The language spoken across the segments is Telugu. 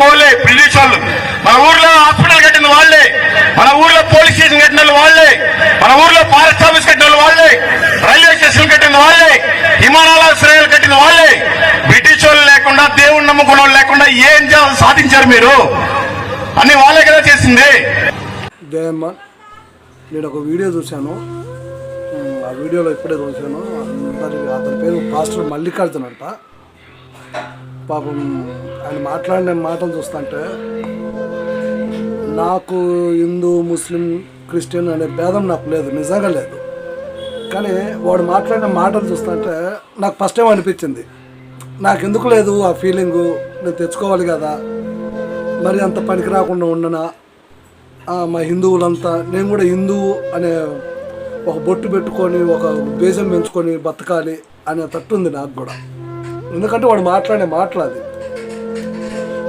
పోలే బ్రిటిష్ వాళ్ళు మన ఊర్లో హాస్పిటల్ కట్టిన వాళ్ళే. మన ఊర్లో పోలీస్ స్టేషన్ కట్టిన వాళ్ళు. వాళ్ళే మన ఊర్లో ఫారెస్ట్ ఆఫీస్ కట్టిన వాళ్ళు. వాళ్ళే రైల్వే స్టేషన్ కట్టిన వాళ్ళే. విమానాశ్రయాలు కట్టిన వాళ్ళే. బ్రిటిష్ వాళ్ళు లేకుండా దేవుణ్ణి నమ్ముకున్న వాళ్ళు లేకుండా ఏం సాధించారు మీరు? అన్ని వాళ్ళే కదా చేసింది. జయమ్మ నేను ఒక వీడియో చూశాను. ఆ వీడియోలో ఇప్పుడే చూశాను. అతని పేరు పాస్టర్ మల్లికార్జున్ అంట. పాపం ఆయన మాట్లాడిన మాటలు చూస్తుంటే నాకు హిందూ ముస్లిం క్రిస్టియన్ అనే భేదం నాకు లేదు నిజంగా లేదు. కానీ వాడు మాట్లాడిన మాటలు చూస్తుంటే నాకు ఫస్ట్ టైం అనిపించింది. నాకు ఎందుకు లేదు ఆ ఫీలింగు నేను తెచ్చుకోవాలి కదా. మరి అంత పనికి రాకుండా ఉండనా? మా హిందువులంతా నేను కూడా హిందువు అనే ఒక బొట్టు పెట్టుకొని ఒక బేజం పెంచుకొని బతకాలి అనే తట్టు ఉంది నాకు కూడా. ఎందుకంటే వాడు మాట్లాడే మాట్లాది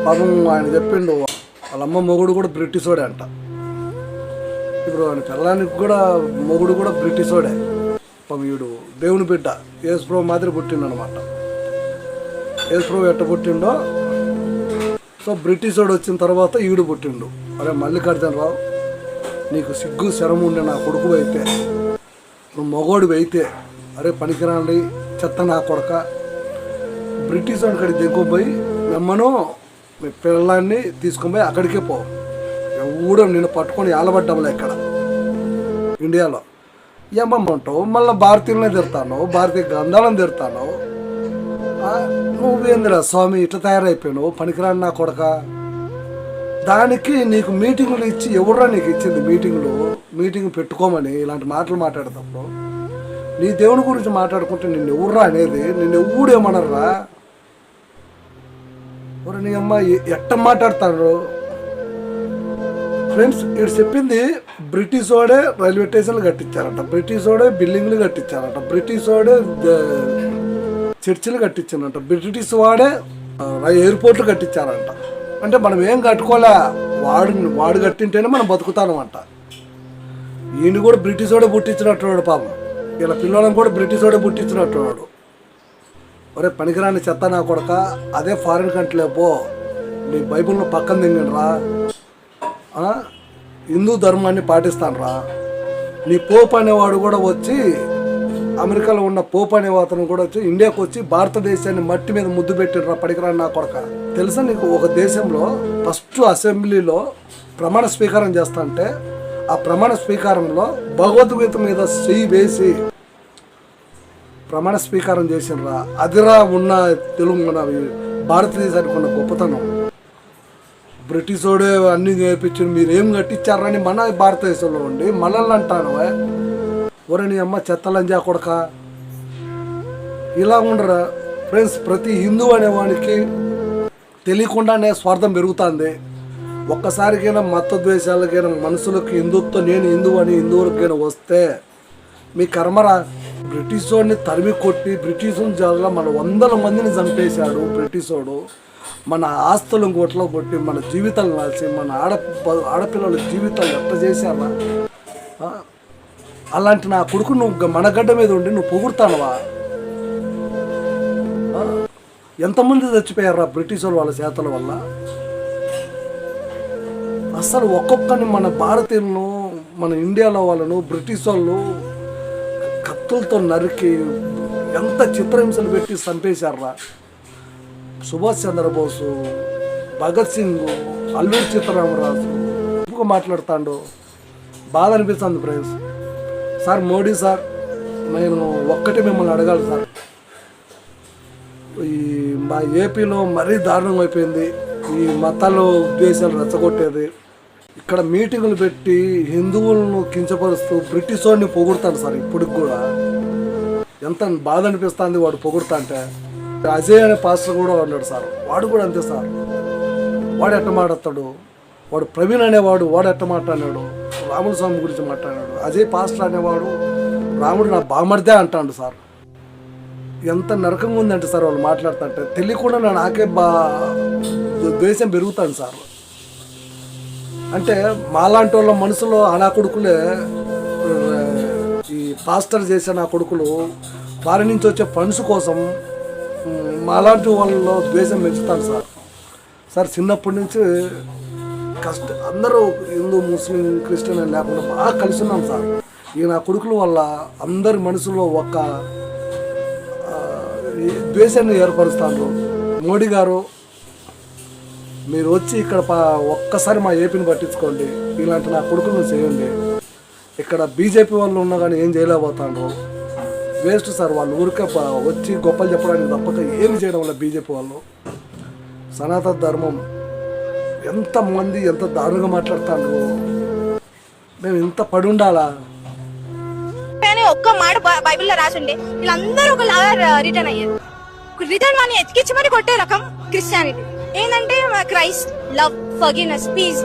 పాపం ఆయన చెప్పిండు వాళ్ళ అమ్మ మొగుడు కూడా బ్రిటిష్ వాడే అంట. ఇప్పుడు ఆయన పిల్లానికి కూడా మొగుడు కూడా బ్రిటిష్ వాడే. పాపం వీడు దేవుని బిడ్డ యేసుప్రభు మాదిరి పుట్టిండు అనమాట యేసుప్రభు ఎట్ట పుట్టిండో సో బ్రిటిష్ వాడు వచ్చిన తర్వాత ఈడు పుట్టిండు. అరే మల్లికార్జునరావు నీకు సిగ్గు శరం ఉండే నా కొడుకు అయితే నువ్వు మగోడివి అయితే అరే పనికిరాండి చెత్త నా కొడక. బ్రిటిష్ వాడి కాడికి దిగుపోయి నమ్మను పిల్లల్ని తీసుకొని పోయి అక్కడికే పో. ఎవడో నిన్ను పట్టుకొని ఆలబడ్డాములే ఇక్కడ. ఇండియాలో. ఏమమ్మంటావు? మళ్ళీ భారతీయులనే తిడతాను? భారతీయ గ్రంథాలను తిడతాను? నువ్వేందిరా స్వామి ఇట్లా తయారైపోయావు పనికిరాని నా కొడక. దానికి నీకు మీటింగులు ఇచ్చి ఎవరురా నీకు ఇచ్చింది మీటింగులు? మీటింగ్ పెట్టుకోమని ఇలాంటి మాటలు మాట్లాడేటప్పుడు నీ దేవుని గురించి మాట్లాడుకుంటే నిన్ను ఎవర్రా అనేది? నిన్ను ఎవడేమనరా నీ అమ్మ ఎట్ట మాట్లాడతారు? ఫ్రెండ్స్ ఇక్కడ చెప్పింది బ్రిటిష్ వాడే రైల్వే స్టేషన్లు కట్టించారంట. బ్రిటిష్ వాడే బిల్డింగ్లు కట్టించారంట. బ్రిటిష్ వాడే చర్చిలు కట్టించారంట. బ్రిటిష్ వాడే ఎయిర్పోర్ట్లు కట్టించారంట. అంటే మనం ఏం కట్టుకోలే వాడు వాడు కట్టింటేనే మనం బతుకుతానమంట. ఈయన కూడా బ్రిటిష్ వాడే పుట్టించినట్టున్నాడు పాపం. ఇలా పిల్లలను కూడా బ్రిటిష్ వాడే పుట్టించినట్టున్నాడు. ఒరే పనికిరాని చెత్త నా కొడక అదే ఫారిన్ కంట్రీలో పో. నీ బైబిల్ను పక్కన దింగండి హిందూ ధర్మాన్ని పాటిస్తానురా. నీ పోప్ అనేవాడు కూడా వచ్చి అమెరికాలో ఉన్న పోప్ అనే అతను కూడా వచ్చి ఇండియాకు వచ్చి భారతదేశాన్ని మట్టి మీద ముద్దు పెట్టిండ్రా పడికిరాని నా కొడక. తెలుసా నీకు? ఒక దేశంలో ఫస్ట్ అసెంబ్లీలో ప్రమాణ స్వీకారం చేస్తా అంటే ఆ ప్రమాణ స్వీకారంలో భగవద్గీత మీద చెయ్యి వేసి ప్రమాణ స్వీకారం చేసినరా అదిరా ఉన్న తెలుగు మన భారతదేశానికి ఉన్న గొప్పతనం. బ్రిటిష్ వాడే అన్ని నేర్పించారు మీరు ఏం కట్టించారని మన భారతదేశంలో ఉండి మనల్ని అంటాను ఒరే అమ్మ చెత్తలంజా కొడక. ఇలా ఉండరా? ఫ్రెండ్స్ ప్రతి హిందూ అనేవానికి తెలియకుండానే స్వార్థం పెరుగుతుంది. ఒక్కసారికైనా మతద్వేషాలకైనా మనుషులకు హిందుత్వం నేను హిందువు అని హిందువులకైనా వస్తే మీ కర్మరా? బ్రిటిష్ వాడిని తరిమి కొట్టి బ్రిటిష్ జాగా మన వందల మందిని చంపేశాడు బ్రిటిష్ వాడు మన ఆస్తులను గొట్లో కొట్టి మన జీవితాలు నాల్చి మన ఆడ ఆడపిల్లల జీవితాలు ఎట్ట చేశారా అలాంటి నా కొడుకు నువ్వు మనగడ్డ మన గడ్డ మీద ఉండి నువ్వు పొగుడుతానవా? ఎంతమంది చచ్చిపోయారా బ్రిటిష్ వాళ్ళ చేతల వల్ల? అసలు ఒక్కొక్కరిని మన భారతీయులను మన ఇండియాలో వాళ్ళను బ్రిటిష్ వాళ్ళు కత్తులతో నరికి ఎంత చిత్రహింసలు పెట్టి చంపేశారా సుభాష్ చంద్రబోసు భగత్ సింగ్ అల్లూరి సీతారామరాజు ఎక్కువ మాట్లాడుతాడు? బాధ అనిపిస్తుంది ఫ్రెండ్స్. సార్ మోడీ సార్ నేను ఒక్కటే మిమ్మల్ని అడగాలి సార్. ఈ మా ఏపీలో మరీ దారుణం అయిపోయింది. ఈ మతాలు ఉద్దేశాలు రెచ్చగొట్టేది. ఇక్కడ మీటింగులు పెట్టి హిందువులను కించపరుస్తూ బ్రిటిష్ వాడిని పొగుడుతాడు సార్ ఇప్పటికి కూడా. ఎంత బాధ అనిపిస్తుంది వాడు పొగుడుతా అంటే అజయ్ అనే పాస్టర్ కూడా ఉన్నాడు సార్. వాడు కూడా అంతే సార్. వాడు ఎట్ట మాట్లాడతాడు? వాడు ప్రవీణ్ అనేవాడు వాడు ఎట్ట మాట్లాడాడు రాముడు స్వామి గురించి మాట్లాడాడు అజయ్ పాస్టర్ అనేవాడు రాముడు నా బామర్దే అంటాడు సార్. ఎంత నరకంగా ఉందంటే సార్ వాళ్ళు మాట్లాడుతుంటే. తెలియకుండా నా నాకే బా ద్వేషం పెరుగుతాను సార్. అంటే మాలాంటి వాళ్ళ మనసులో ఆ నా కొడుకులే ఈ పాస్టర్ చేసే నా కొడుకులు వారి నుంచి వచ్చే ఫండ్స్ కోసం మాలాంటి వాళ్ళలో ద్వేషం పెంచుతాను సార్. సార్ చిన్నప్పటి నుంచి కష్ట అందరూ హిందూ ముస్లిం క్రిస్టియన్ అని లేకుండా బాగా కలిసి ఉన్నాం సార్. ఈ నా కొడుకుల వల్ల అందరి మనసులో ఒక ద్వేషాన్ని ఏర్పరుస్తాను మోడీ గారు మీరు వచ్చి ఇక్కడ ఒక్కసారి మా ఏపీని పట్టించుకోండి. ఇలాంటి నా కొడుకులను చేయండి. ఇక్కడ బీజేపీ వాళ్ళు ఉన్నా కానీ ఏం చేయలేకపోతాండ్రు. వేస్ట్ సార్ వాళ్ళు ఊరికే వచ్చి గొప్పలు చెప్పడానికి తప్పక ఏమి చేయడం వల్ల బీజేపీ వాళ్ళు? సనాతన ధర్మం ఎంతమంది ఎంత దారుణంగా మాట్లాడుతాండ్రు. మేము ఇంత పడి ఉండాలా ఒక్క మాట బై- బైబిల్లో రాసిండే. వీళ్ళందరూ ఒకలాగా రిటర్న్ అయ్యారు. రిటర్న్ అని ఎతికించి మరి కొట్టే రకం క్రిస్టియానిటీ. ఏంటంటే క్రైస్ట్ లవ్ ఫర్గినెస్ పీస్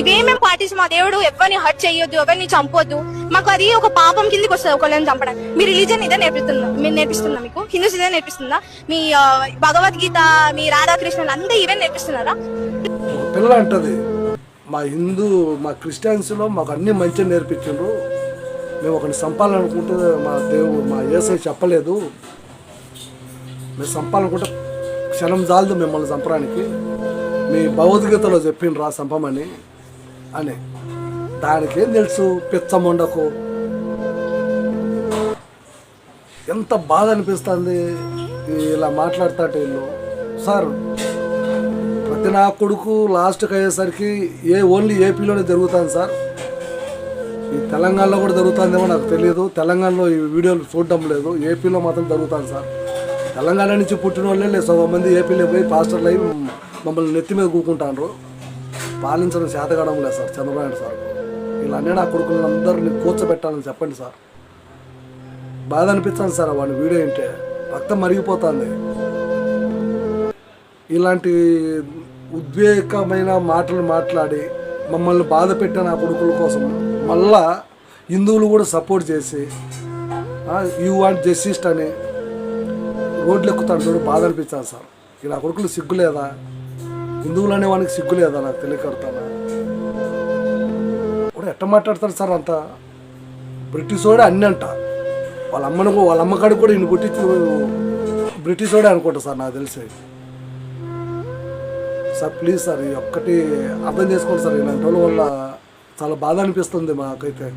ఇవేమేం పాటిస్ మా దేవుడు ఎవరిని హర్ట్ చేయొద్దు ఎవరిని చంపొద్దు? మాకు అది ఒక పాపం కిందకి వస్తుంది ఒకళ్ళని చంపడం మీ రిలీజన్ ఇదే నేర్పిస్తుందా? మీరు నేర్పిస్తుందా మీకు? హిందూస్ ఇదే నేర్పిస్తుందా? మీ భగవద్గీత మీ రాధాకృష్ణులు అంతా ఇవే నేర్పిస్తున్నారా? పిల్ల అంటది మా హిందూ మా క్రిస్టియన్స్లో మాకు అన్ని మంచిగా నేర్పించారు మేము ఒకరిని సంపాలనుకుంటే మా దేవుడు మా ఏసై చెప్పలేదు. మేము సంపాలనుకుంటే క్షణం జాలదు మిమ్మల్ని చంపడానికి. మీ భగవద్గీతలో చెప్పిండ్రు రా చంపమని అని. దానికి ఏం తెలుసు పిచ్చముండకు ఎంత బాధ అనిపిస్తుంది ఇలా మాట్లాడతాట వీళ్ళు. సార్ ప్రతి నా కొడుకు లాస్ట్కి అయ్యేసరికి ఏ ఓన్లీ ఏపీలోనే జరుగుతుంది సార్. ఈ తెలంగాణలో కూడా జరుగుతుందేమో నాకు తెలియదు. తెలంగాణలో ఈ వీడియోలు చూడడం లేదు. ఏపీలో మాత్రం జరుగుతుంది సార్. తెలంగాణ నుంచి పుట్టిన వాళ్ళే లేదు మంది ఏపీలో పోయి పాస్టర్లు అయి మమ్మల్ని నెత్తి మీద కూకుంటాను పాలించడం చేతగడం లేదు సార్ చంద్రబాబు సార్ సార్. ఇలానే నా కొడుకులను కూర్చోబెట్టాలని చెప్పండి సార్. బాధ అనిపిస్తుంది సార్ వాడి వీడియో ఏంటే రక్తం మరిగిపోతుంది. ఇలాంటి ఉద్వేగమైన మాటలు మాట్లాడి మమ్మల్ని బాధ పెట్టిన ఆ కొడుకుల కోసం మళ్ళా హిందువులు కూడా సపోర్ట్ చేసి యూ వాంట్ జస్టిస్ట్ అని రోడ్లు ఎక్కుతాడు చూడు బాధ అనిపించాను సార్. ఈ నా కొడుకులు సిగ్గు లేదా హిందువులు అనేవానికి సిగ్గులేదా సిగ్గు లేదా నాకు తెలియకడతానా? కూడా ఎట్ట మాట్లాడతారు సార్ అంత? బ్రిటిష్ వాడే అన్నీ అంట. వాళ్ళ అమ్మను వాళ్ళ అమ్మకాడికి కూడా ఈయన కొట్టి బ్రిటిష్ వాడే అనుకుంటా సార్ నాకు తెలిసి. సార్ ప్లీజ్ సార్ ఈ ఒక్కటి అర్థం చేసుకోండి సార్. ఇలాంటి వాళ్ళ వల్ల చాలా బాధ అనిపిస్తుంది మాకైతే.